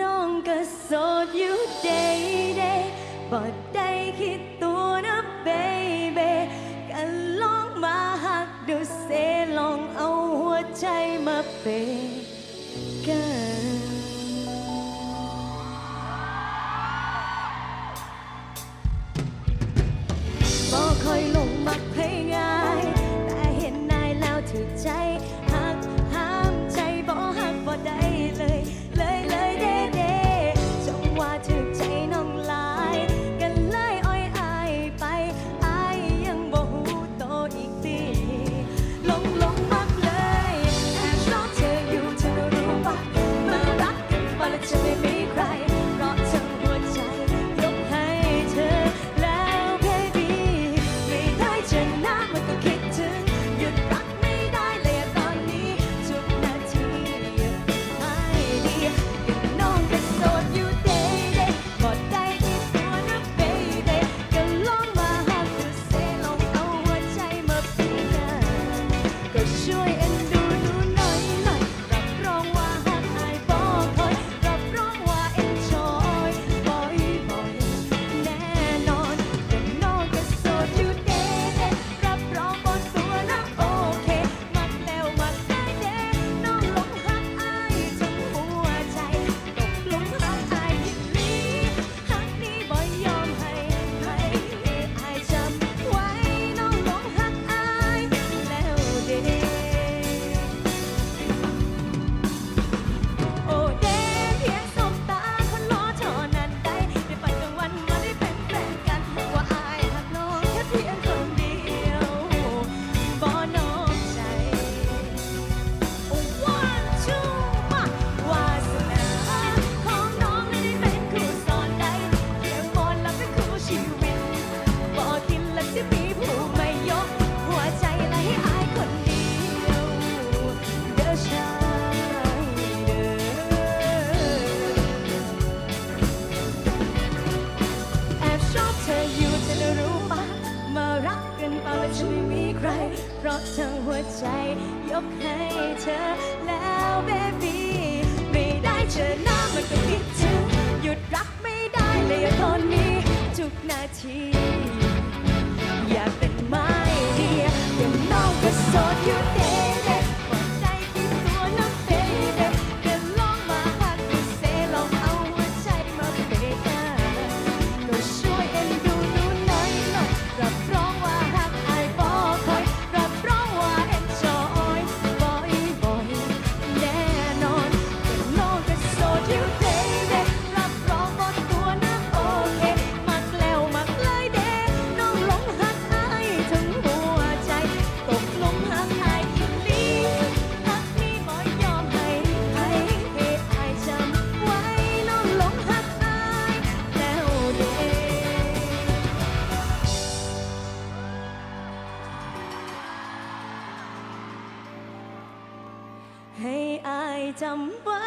น้องก็โสดอยู่เดย์เดย์บ่ได้คิดตัวนะเบเบก็ลองมาหักดูเสลองเอาหัวใจมาเป็น พราะทั้งหัวใจยกให้เธอแล้วเบบี้ไม่ได้เจอหน้ามันก็คิดถึงหยุดรักไม่ได้เลยตอนนี้ทุกนาที อยากเป็นมา ให้อายจำไว้